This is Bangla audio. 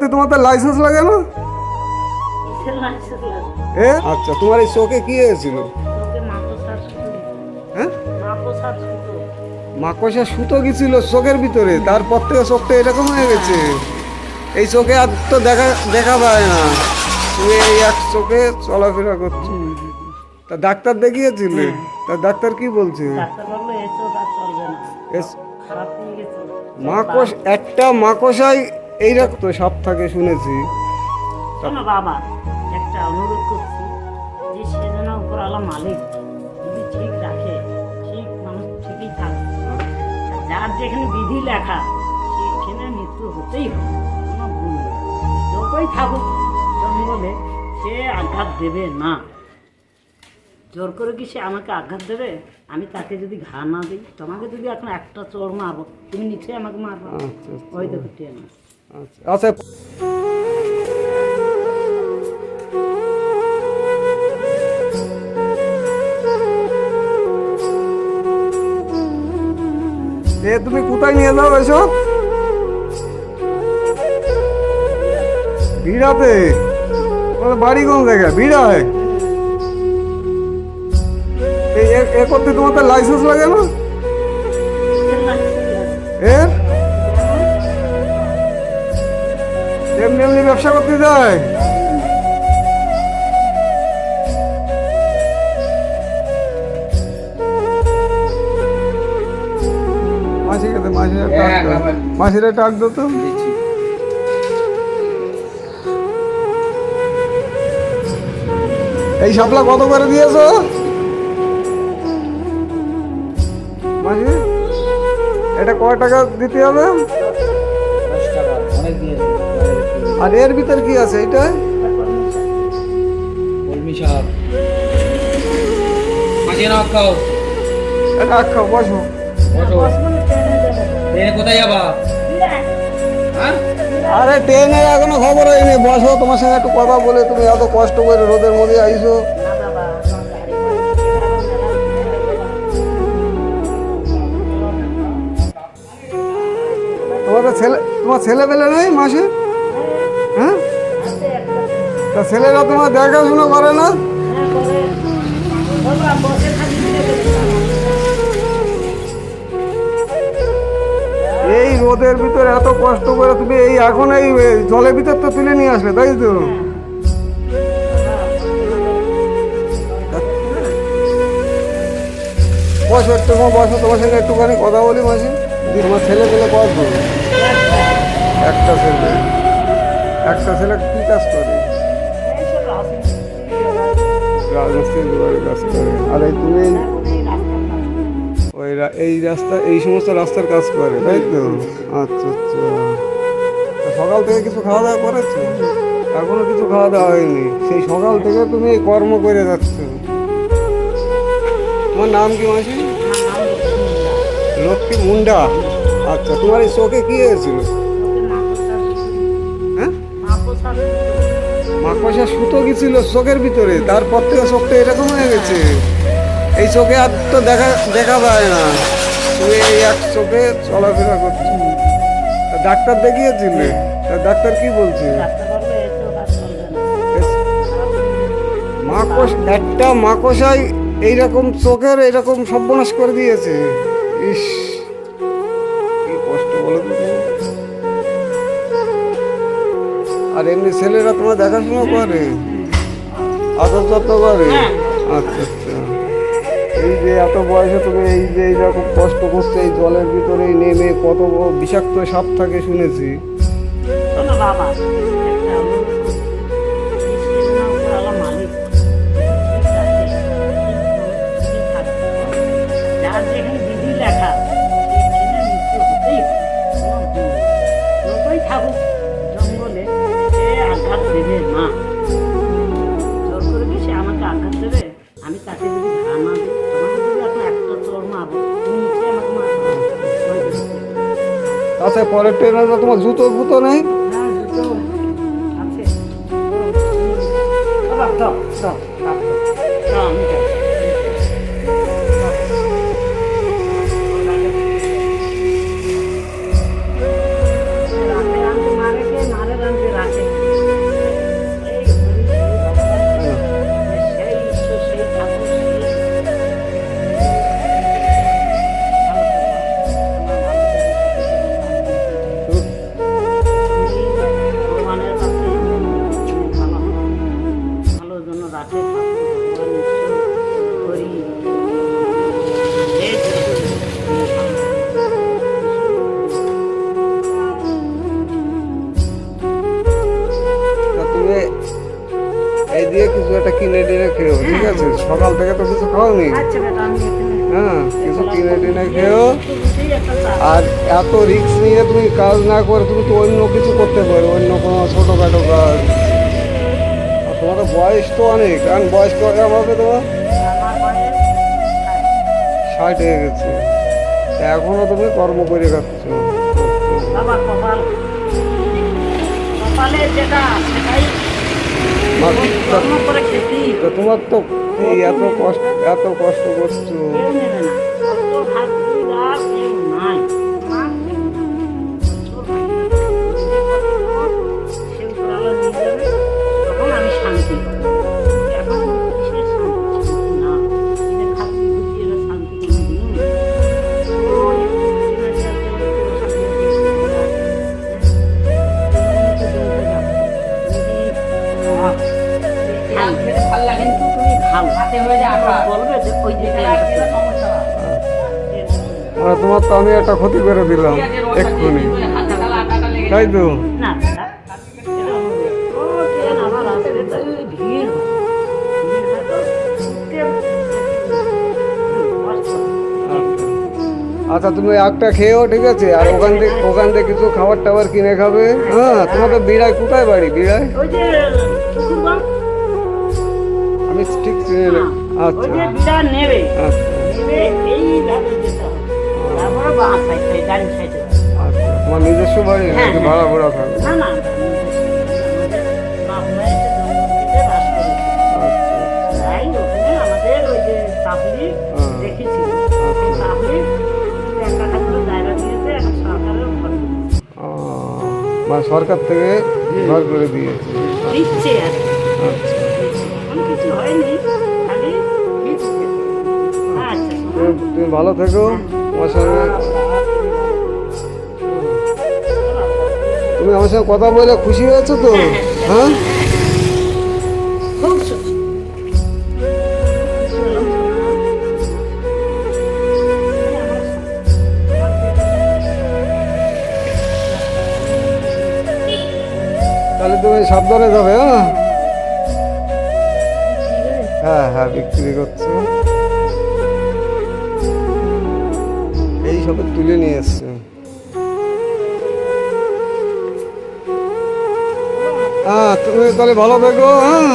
করতে তোমার তো লাইসেন্স লাগে না কিসের লাইসেন্স লাগে? এ আচ্ছা তোমার এই চোখে কি হয়েছিল। হ্যাঁ মাকড়সার সুতো। গেছিল চোখের ভিতরে তারপর থেকে চোখটা এরকম হয়ে গেছে এই চোখে আর তো দেখা দেখা পায় না তুমি এই এক চোখে চলাফেরা করছ তা ডাক্তার দেখিয়েছিলে তা ডাক্তার কি বলছে ডাক্তার বলল এই চোখ আর চলবে না। এস- খারাপ হয়ে গেছে। মাকড় একটা মাকড়সাই এইরকম তো সাপ থাকে শুনেছি। শোনো বাবা, একটা অনুরোধ করছি যে সে যেন উপরওয়ালা মালিক যদি ঠিক রাখে ঠিক মানুষ ঠিকই আর যার যেখানে বিধি লেখা সেখানে মৃত্যু হতেই হবে কোনো ভুল যতই থাকুক জঙ্গলে সে আঘাত দেবে না। জোর করে কি সে আমাকে আঘাত দেবে? আমি তাকে যদি ঘা না দিই তোমাকে যদি এখন একটা চোর মারবো তুমি নিশ্চয়ই আমাকে মারবো। আচ্ছা ওই দেখো আছে। আচ্ছা আচ্ছা। এ, তুমি কোথায় নিয়ে যাও এসব ভিড়াতে? তোমাদের বাড়ি কোন জায়গায়? ভিড়ায়? এই এ- করতে তোমার লাইসেন্স লাগে না? এর এমনি এমনি ব্যবসা করতে যায়? মাসি কাছে মাসিরা টাক দাও। মাসিরা টাক দাও তো। এই শাপলা কত করে দিয়েছ? মাসি এটা কয় টাকা দিতে হবে? আর এর ভিতর কি আছে এটা? কলমি শাক। মাঝে না খাও। এটা খাও বসো। বসো। ট্রেনে কোথায় যাবা? হ্যাঁ? আরে ট্রেনের এখনও খবর হয়নি বসো তোমার সঙ্গে একটু কথা বলে তুমি এত কষ্ট করে রোদের মধ্যে আইসো। তোমাদের ছেলে তোমার ছেলে পেলে নেই মাসে? তা ছেলেরা তোমার দেখাশোনা করে না? এই রোদের ভিতরে এত কষ্ট করে তুমি এই এখন এই জলের ভিতর তো তুলে নিয়ে আসলে, তাই তো? বসো একটু বসো, তোমার সঙ্গে একটুখানি কথা বলি, মাসি। তোমার ছেলে পেলে কত একটা ছেলে একটা ছেলে কি কাজ করে? আর তুমি ওই এই রাস্তা এই সমস্ত রাস্তার কাজ করে তাই তো? আচ্ছা আচ্ছা। সকাল থেকে কিছু খাওয়া দাওয়া করেছ? এখনও কিছু খাওয়া দাওয়া হয়নি। সেই সকাল থেকে তুমি কর্ম করে যাচ্ছ। তোমার নাম কি মাসি? লক্ষ্মী মুন্ডা। আচ্ছা তোমার এই চোখে কি হয়েছিল? মাকড়সা সুতো গেছিল চোখের ভিতরে, তারপর থেকে চোখটা এরকম হয়ে গেছে। এই চোখে আর তো দেখা দেখা যায় না। তুমি এই এক চোখে চলাফেরা করছ ডাক্তার দেখিয়েছিলে? ডাক্তার কি বলছে? মাকস একটা মাকড়সাই এইরকম চোখের এইরকম সর্বনাশ করে দিয়েছে। ইস, কি কষ্ট বলো আর এমনি ছেলেরা তোমার দেখাশোনা করে? আদর যত্ন করে? আচ্ছা আচ্ছা। এই যে এত বয়সে তুমি এই যে এইরকম কষ্ট করছে এই জলের ভিতরে নেমে কত বিষাক্ত সাপ থাকে শুনেছি। বাবা আচ্ছা পরের ট্রেনে তো তোমার জুতো ফুতো নেই? কিছু একটা কিনে টিনে খেয়েও ঠিক আছে? সকাল থেকে তো কিছু খাওনি। হ্যাঁ কিছু কিনে টিনে খেয়েও। আর এত রিক্স নিয়ে তুমি কাজ না করে তুমি তো অন্য কিছু করতে পারো অন্য কোনো ছোটোখাটো কাজ। আর তোমার বয়স তো অনেক কারণ বয়স তো হবে তোমার? ষাট হয়ে গেছে। এখনও তুমি কর্ম করে যাচ্ছ যেটা সেটাই তোমার তো এত কষ্ট এত কষ্ট করছ। তোমার তো আমি একটা ক্ষতি করে দিলাম, এক্ষুনি তাই তো হয়। হয় হয়। আচ্ছা তুমি আগটা খেয়েও ঠিক আছে, আর ওখান থেকে ওখান থেকে কিছু খাবার টাবার কিনে খাবে হ্যাঁ তোমার তো বিড়ায় কোথায় বাড়ি বিড়ায় আচ্ছা তোমার নিজস্ব বাড়ি হ্যাঁ, নাকি হ্যাঁ। ভাড়া ভাড়া আচ্ছা হ্যাঁ। আচ্ছা। মানে সরকার থেকে ঘর করে দিয়েছে আচ্ছা কিছু হয়নি ভালো থেকো। সঙ্গে তুমি আমার সঙ্গে কথা বলে খুশি হয়েছো তো? হ্যাঁ? আমার তাহলে তুমি সাবধানে যাবে হ্যাঁ? হ্যাঁ হ্যাঁ বিক্রি করছে। সবে তুলে নিয়ে এসছে। হ্যাঁ তুমি তাহলে ভালো থেকো হ্যাঁ।